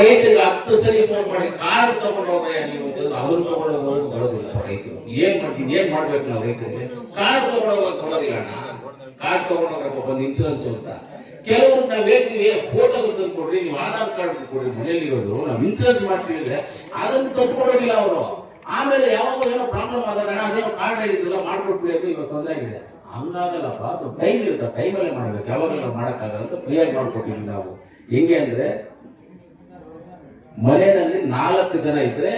ರೈತರಿಗೆ ಹತ್ತು ಸರಿ ಫೋನ್ ಮಾಡಿ, ಕಾರ್ ತಗೊಂಡು ಹೋಗ್ರೆ ನೀವು ಅವ್ರು ತಗೊಂಡು ಹೋಗೋದು ಬರೋದಿಲ್ಲ ರೈತರು. ಏನ್ ಮಾಡ್ತೀನಿ ಏನ್ ಮಾಡ್ಬೇಕು ನಾವು ರೈತರಿಗೆ? ಕಾರ್ ತಗೊಂಡು ಹೋಗೋದು ಬರೋದಿಲ್ಲ ಕಾರ್ ತಗೊಂಡು ಹೋಗ್ರಪ್ಪ ಒಂದು ಇನ್ಸೂರೆನ್ಸ್ ಅಂತ ಕೆಲವರು ನಾವ್ ಹೇಳ್ತೀವಿ ಫೋಟೋ ತಂದು ಕೊಡ್ರಿ, ನೀವು ಆಧಾರ್ ಕಾರ್ಡ್ ಕೊಡ್ರಿ ಮನೇಲಿ ಇರೋದು ನಾವು ಇನ್ಸೂರೆನ್ಸ್ ಮಾಡ್ತೀವಿ ಅಂದ್ರೆ ಅದನ್ನ ತಂದ್ಕೊಡೋದಿಲ್ಲ ಅವರು. ಆಮೇಲೆ ಯಾವಾಗ ಏನೋ ಪ್ರಾಬ್ಲಮ್ ಆದಾಗ ಅದೇನೋ ಕಾರ್ಡ್ ಹೇಳಿದ್ರಲ್ಲ ಮಾಡ್ಕೊಟ್ಬಿಡಿ ಅಂತ ಇವಾಗ ತೊಂದರೆ ಆಗಿದೆ. ಹಂಗಾಗಲ್ಲಪ್ಪ, ಅದು ಟೈಮ್ ಇರುತ್ತೆ. ಟೈಮಲ್ಲೇ ಮಾಡ್ಬೇಕು. ಯಾವಾಗ ಮಾಡೋಕ್ಕಾಗಲ್ಲ ಅಂತ ಫ್ರೀಯಾಗಿ ಮಾಡ್ಕೊಟ್ಟಿದ್ವಿ ನಾವು. ಹೆಂಗೆ ಅಂದ್ರೆ ಮನೆಯಲ್ಲಿ ನಾಲ್ಕು ಜನ ಇದ್ರೆ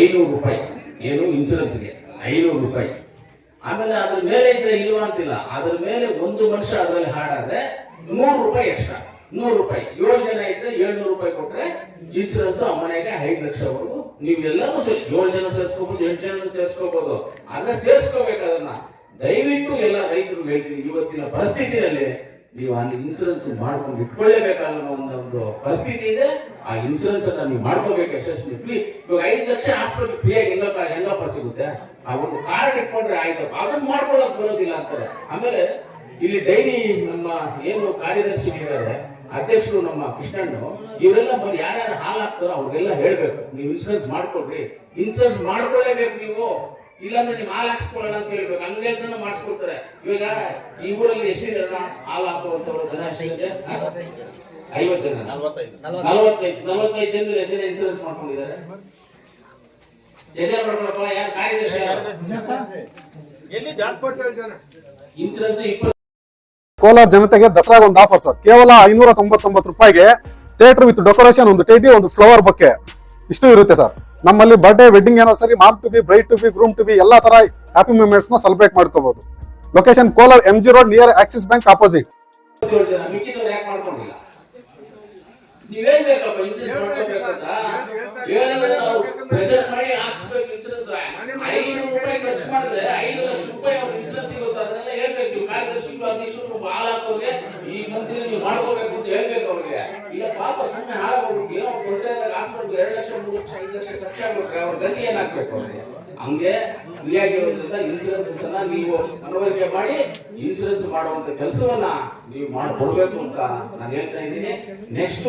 ಐನೂರು ರೂಪಾಯಿ. ಏನು? ಇನ್ಸೂರೆನ್ಸ್ಗೆ ಐನೂರು ರೂಪಾಯಿ. ಆಮೇಲೆ ಅದ್ರ ಮೇಲೆ ಇದ್ರೆ ಇಲ್ವಾ ಅಂತಿಲ್ಲ. ಅದ್ರ ಮೇಲೆ ಒಂದು ಮನುಷ್ಯ ಅದರಲ್ಲಿ ಹಾಡಾದ್ರೆ ನೂರು ರೂಪಾಯಿ ಎಕ್ಸ್ಟ್ರಾ ನೂರು ರೂಪಾಯಿ. ಏಳು ಜನ ಇದ್ರೆ ಏಳ್ನೂರು ರೂಪಾಯಿ ಕೊಟ್ರೆ ಇನ್ಸೂರೆನ್ಸ್ ಆ ಮನೆಗೆ ಐದು ಲಕ್ಷವರೆಗೂ ನೀವು ಎಲ್ಲರೂ ಏಳು ಜನ ಸೇರಿಸ್ಕೋಬಹುದು ಎಂಟು ಜನ ಸೇರಿಸ್ಕೋಬಹುದು ಅದನ್ನ ಸೇರಿಸ್ಕೋಬೇಕು ಅದನ್ನ. ದಯವಿಟ್ಟು ಎಲ್ಲ ರೈತರು ಹೇಳ್ತೀನಿ, ಇವತ್ತಿನ ಪರಿಸ್ಥಿತಿಯಲ್ಲಿ ನೀವು ಅಲ್ಲಿ ಇನ್ಸೂರೆನ್ಸ್ ಮಾಡ್ಕೊಂಡು ಇಟ್ಕೊಳ್ಳೇಬೇಕಾದ ಒಂದು ಪರಿಸ್ಥಿತಿ ಇದೆ. ಆ ಇನ್ಸೂರೆನ್ಸ್ ಅನ್ನ ನೀವು ಮಾಡ್ಕೋಬೇಕು ಯಶಸ್ವಿ ಫ್ರೀ ಇವಾಗ ಐದು ಲಕ್ಷ ಹಾಸ್ಪಿಟಲ್ ಫ್ರೀ ಆಗಿ ಹೆಂಗಪ್ಪ ಹೆಂಗಪ್ಪ ಸಿಗುತ್ತೆ? ಆ ಒಂದು ಕಾರ್ಡ್ ಇಟ್ಕೊಂಡ್ರೆ ಆಯ್ತು. ಅದನ್ನ ಮಾಡ್ಕೊಳ್ಳೋಕೆ ಬರೋದಿಲ್ಲ ಅಂತಾರೆ. ಆಮೇಲೆ ಇಲ್ಲಿ ಡೈಲಿ ನಮ್ಮ ಏನು ಕಾರ್ಯದರ್ಶಿಗಳಿದ್ದಾರೆ ಅಧ್ಯಕ್ಷರು ನಮ್ಮ ಕೃಷ್ಣಣ್ಣು, ಇವರೆಲ್ಲ ಬಂದು ಯಾರ್ಯಾರು ಹಾಲು ಹಾಕ್ತಾರೋ ಅವ್ರಿಗೆಲ್ಲ ಹೇಳ್ಬೇಕು. ನೀವು ಇನ್ಸೂರೆನ್ಸ್ ಮಾಡ್ಕೊಡ್ರಿ ಇನ್ಸೂರೆನ್ಸ್ ಮಾಡ್ಕೊಳ್ಳೇಬೇಕು ನೀವು. ಇಲ್ಲಾಂದ್ರೆ ನೀವು ಹಾಲು ಹಾಕ್ಸ್ಕೊಳ್ಳೋಣ ಅಂತ ಹೇಳ್ಬೇಕು. ಅಂಗಡಿಯಲ್ಲಿ ಮಾಡಿಸ್ಕೊಡ್ತಾರೆ. ಇವಾಗ ಈ ಊರಲ್ಲಿ ಎಷ್ಟು ಜನ ಹಾಲು ಹಾಕುವಂತವ್ರು? ಜನ. ಎಷ್ಟಿದೆ ಐವತ್ತು ಜನ. ನಲವತ್ತೈದು. ನಲವತ್ತೈದು. ಜನ ಎಷ್ಟು ಜನ ಇನ್ಸೂರೆನ್ಸ್ ಮಾಡ್ಕೊಂಡಿದ್ದಾರೆ? ಜನ ಮಾಡ್ಕೊಳಪ್ಪ ಯಾರು ಕಾರ್ಯದರ್ಶಿ ಎಲ್ಲಿ ದಾಟ್ಕೊಡ್ತಾರೆ ಜನ. ಇನ್ಸೂರೆನ್ಸ್ ಇಪ್ಪತ್ತು ಕೋಲಾರ ಜನತೆಗೆ ದಸರಾಗ ಒಂದು ಆಫರ್ ಸರ್ ಕೇವಲ ಐನೂರ ತೊಂಬತ್ತೊಂಬತ್ತು ರೂಪಾಯಿಗೆ ಥಿಯೇಟರ್ ವಿತ್ ಡೆಕೋರೇಷನ್ ಒಂದು ಟೇಟಿ ಒಂದು ಫ್ಲವರ್ ಬೊಕ್ಕೆ. ಇಷ್ಟು ಇರುತ್ತೆ ಸರ್ ನಮ್ಮಲ್ಲಿ birthday wedding anniversary mom to be bride to be groom to be ಎಲ್ಲಾ ತರ ಹ್ಯಾಪಿ ಮೂಮೆಂಟ್ಸ್ನ ಸೆಲೆಬ್ರೇಟ್ ಮಾಡ್ಕೋಬಹುದು location Kolar M G road near Axis bank opposite ಐದು ಲಕ್ಷ ರೂಪಾಯಿ ಅವ್ರ ಇನ್ಸೂರೆನ್ಸ್ ಸಿಗುತ್ತೆ ಅದನ್ನೆಲ್ಲ ಹೇಳ್ಬೇಕು ನೀವು ಕಾರ್ಯದರ್ಶಿಗಳು ಅಧ್ಯಕ್ಷರು ಈ ಮಂದಿರ ನೀವು ಮಾಡ್ಕೋಬೇಕು ಅಂತ ಹೇಳ್ಬೇಕು ಅವ್ರಿಗೆ. ಇಲ್ಲ ಪಾಪ ಸಣ್ಣ ಹಾಳಾಗ್ಬಿಟ್ಟು ಏನೋ ತೊಂದರೆ ಆದಾಗ ಎರಡು ಲಕ್ಷ, ಮೂರು ಲಕ್ಷ, ಐದು ಲಕ್ಷ ಖರ್ಚಾಗ್ಬಿಟ್ರೆ ಅವ್ರ ಗತಿ ಏನಾಗ್ಬೇಕು ಅವ್ರಿಗೆ? ಹಂಗೆ ಫ್ರೀಯಾಗಿರೋದ್ರಿಂದ ಇನ್ಸೂರೆನ್ಸ್ ಅನ್ನ ನೀವು ಮನವರಿಕೆ ಮಾಡಿ ಇನ್ಸೂರೆನ್ಸ್ ಮಾಡುವಂತ ಕೆಲಸವನ್ನ ನೀವು ಮಾಡ್ಕೊಡ್ಬೇಕು ಅಂತ ನಾನು ಹೇಳ್ತಾ ಇದ್ದೀನಿ. ನೆಕ್ಸ್ಟ್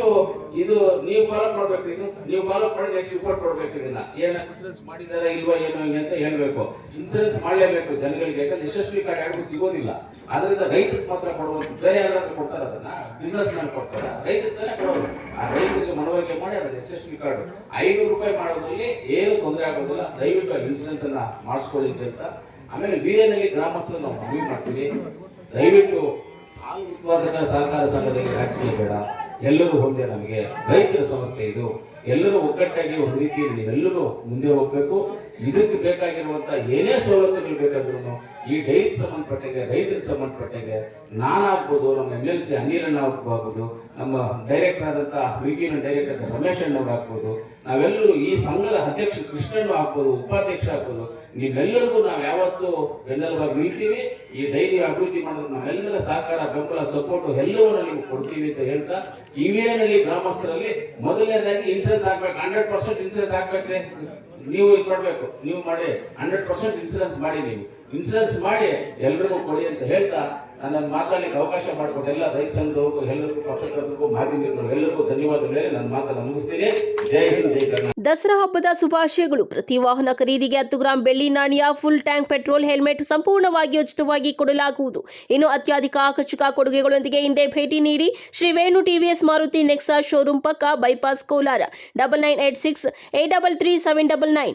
ಇದು ನೀವು ಫಾಲೋ ಮಾಡ್ಬೇಕು ಇದು. ನೀವು ಫಾಲೋ ಮಾಡಿ ನೆಕ್ಸ್ಟ್ ರಿಪೋರ್ಟ್ ಕೊಡ್ಬೇಕು ಇದನ್ನ. ಏನ ಇನ್ಸೂರೆನ್ಸ್ ಮಾಡಿದಾರ ಇಲ್ವಾ ಏನೋ ಅಂತ ಹೇಳ್ಬೇಕು. ಇನ್ಸೂರೆನ್ಸ್ ಮಾಡಲೇಬೇಕು ಜನಗಳಿಗೆ, ಯಾಕಂದ್ರೆ ಯಶಸ್ವಿ ಕಾರ್ಡ್ ಯಾರಿಗೂ ಸಿಗೋದಿಲ್ಲ. ಅದರಿಂದ ರೈತರಿಗೆ ಮಾತ್ರ ಕೊಡುವಂತ, ಬೇರೆ ಯಾರಾದ್ರೂ ಕೊಡ್ತಾರೆ ಅದನ್ನ? ಬಿಸ್ನೆಸ್ ಮ್ಯಾನ್ ಕೊಡ್ತಾರೆ? ರೈತರ ತಾನೇ ಕೊಡೋದು. ಆ ರೈತರಿಗೆ ಮನವರಿಕೆ ಮಾಡಿ ಅದನ್ನ ಯಶಸ್ವಿ ಕಾರ್ಡ್. ಐನೂರು ರೂಪಾಯಿ ಮಾಡೋದ್ರಲ್ಲಿ ಏನು ತೊಂದರೆ ಆಗೋದಿಲ್ಲ. ದಯವಿಟ್ಟು ಇನ್ಸೂರೆನ್ಸ್ ಅನ್ನ ಮಾಡಿಸ್ಕೊಳ್ಳಿ ಅಂತ. ಆಮೇಲೆ ವೀರೇನಲ್ಲಿ ಗ್ರಾಮಸ್ಥರು ನಾವು ಮನವಿ ಮಾಡ್ತೀವಿ. ದಯವಿಟ್ಟು ಹಾಲು ಉತ್ಪಾದಕ ಸಹಕಾರ ಸಂಘದಲ್ಲಿ ರಾಜಕೀಯ ಬೇಡ. ಎಲ್ಲರೂ ಒಂದೇ ನಮಗೆ ರೈತರ ಸಂಸ್ಥೆ ಇದು. ಎಲ್ಲರೂ ಒಗ್ಗಟ್ಟಾಗಿ ಒಂದು ರೀತಿಯಲ್ಲಿ ನೀವೆಲ್ಲರೂ ಮುಂದೆ ಹೋಗ್ಬೇಕು. ಇದಕ್ಕೆ ಬೇಕಾಗಿರುವಂತ ಏನೇ ಸವಲತ್ತುಗಳು ಬೇಕಾದ್ರೂ ಈ ಡೈರಿಗೆ ಸಂಬಂಧಪಟ್ಟಿಗೆ, ರೈತರಿಗೆ ಸಂಬಂಧಪಟ್ಟಿಗೆ ನಾನಾಗ್ಬೋದು. ನಮ್ಮ ಎಂ ಎಲ್ ಸಿ ಅನಿಲಣ್ಣ ಆಗ್ಬೋದು, ನಮ್ಮ ಡೈರೆಕ್ಟರ್ ಆದಂತ ವಿಗಿನ ಡೈರೆಕ್ಟರ್ ರಮೇಶ್ ಅಣ್ಣವ್ರು ಆಗ್ಬೋದು. ನಾವೆಲ್ಲರೂ ಈ ಸಂಘದ ಅಧ್ಯಕ್ಷ ಕೃಷ್ಣಣ್ಣು ಆಗ್ಬೋದು, ಉಪಾಧ್ಯಕ್ಷ ಆಗ್ಬೋದು. ನೀವೆಲ್ಲರಿಗೂ ನಾವು ಯಾವತ್ತೂ ಬೆನ್ನೆಲುಬಾಗಿ ನಿಲ್ತೀವಿ ಈ ಡೈರಿ ಅಭಿವೃದ್ಧಿ ಮಾಡೋದು ನಾವೆಲ್ಲರ ಸಹಕಾರ, ಬೆಂಬಲ ಸಪೋರ್ಟ್ ಎಲ್ಲವನ್ನ ನೀವು ಕೊಡ್ತೀವಿ ಅಂತ ಹೇಳ್ತಾ ಇವೇನಲ್ಲಿ ಗ್ರಾಮಸ್ಥರಲ್ಲಿ ಮೊದಲನೇದಾಗಿ ಇನ್ಸೂರೆನ್ಸ್ ಹಾಕ್ಬೇಕು ಹಂಡ್ರೆಡ್ ಪರ್ಸೆಂಟ್ ಇನ್ಸೂರೆನ್ಸ್ ಹಾಕ್ಬೇಕು ನೀವು ಇದು ಮಾಡಬೇಕು, ನೀವು ಮಾಡಿ. ಹಂಡ್ರೆಡ್ ಪರ್ಸೆಂಟ್ ಇನ್ಸೂರೆನ್ಸ್ ಮಾಡಿ ನೀವು. ಇನ್ಸೂರೆನ್ಸ್ ಮಾಡಿ ಎಲ್ರಿಗೂ ಕೊಡಿ ಅಂತ ಹೇಳ್ತಾ ನನ್ನ ಮಾತಾಡಲಿಕ್ಕೆ ಅವಕಾಶ ಮಾಡಿಕೊಟ್ಟು ಎಲ್ಲ ರೈತ ಸಂಘದವ್ರಿಗೂ ಎಲ್ಲರಿಗೂ ಪತ್ರಕರ್ತರಿಗೂ ಮಾಧ್ಯಮಿಕರು ಎಲ್ಲರಿಗೂ ಧನ್ಯವಾದಗಳು ಹೇಳಿ ನನ್ನ ಮಾತನ್ನು ಮುಗಿಸ್ತೀನಿ. ಜೈ ಹಿಂದ್, ಜೈ ಕರ್ನಾಟಕ. ದಸರಾ ಹಬ್ಬದ ಶುಭಾಶಯಗಳು. ಪ್ರತಿ ವಾಹನ ಖರೀದಿಗೆ ಹತ್ತು ಗ್ರಾಂ ಬೆಳ್ಳಿ ನಾಣ್ಯ ಫುಲ್ ಟ್ಯಾಂಕ್ ಪೆಟ್ರೋಲ್ ಹೆಲ್ಮೆಟ್ ಸಂಪೂರ್ಣವಾಗಿ ಉಚಿತವಾಗಿ ಕೊಡಲಾಗುವುದು. ಇನ್ನು ಅತ್ಯಧಿಕ ಆಕರ್ಷಕ ಕೊಡುಗೆಗಳೊಂದಿಗೆ ಹಿಂದೆ ಭೇಟಿ ನೀಡಿ ಶ್ರೀ ವೇಣು ಟಿವಿಎಸ್ ಮಾರುತಿ ನೆಕ್ಸಾ ಶೋರೂಮ್ ಪಕ್ಕ bypass Kolar. Double nine eight six eight double three seven double nine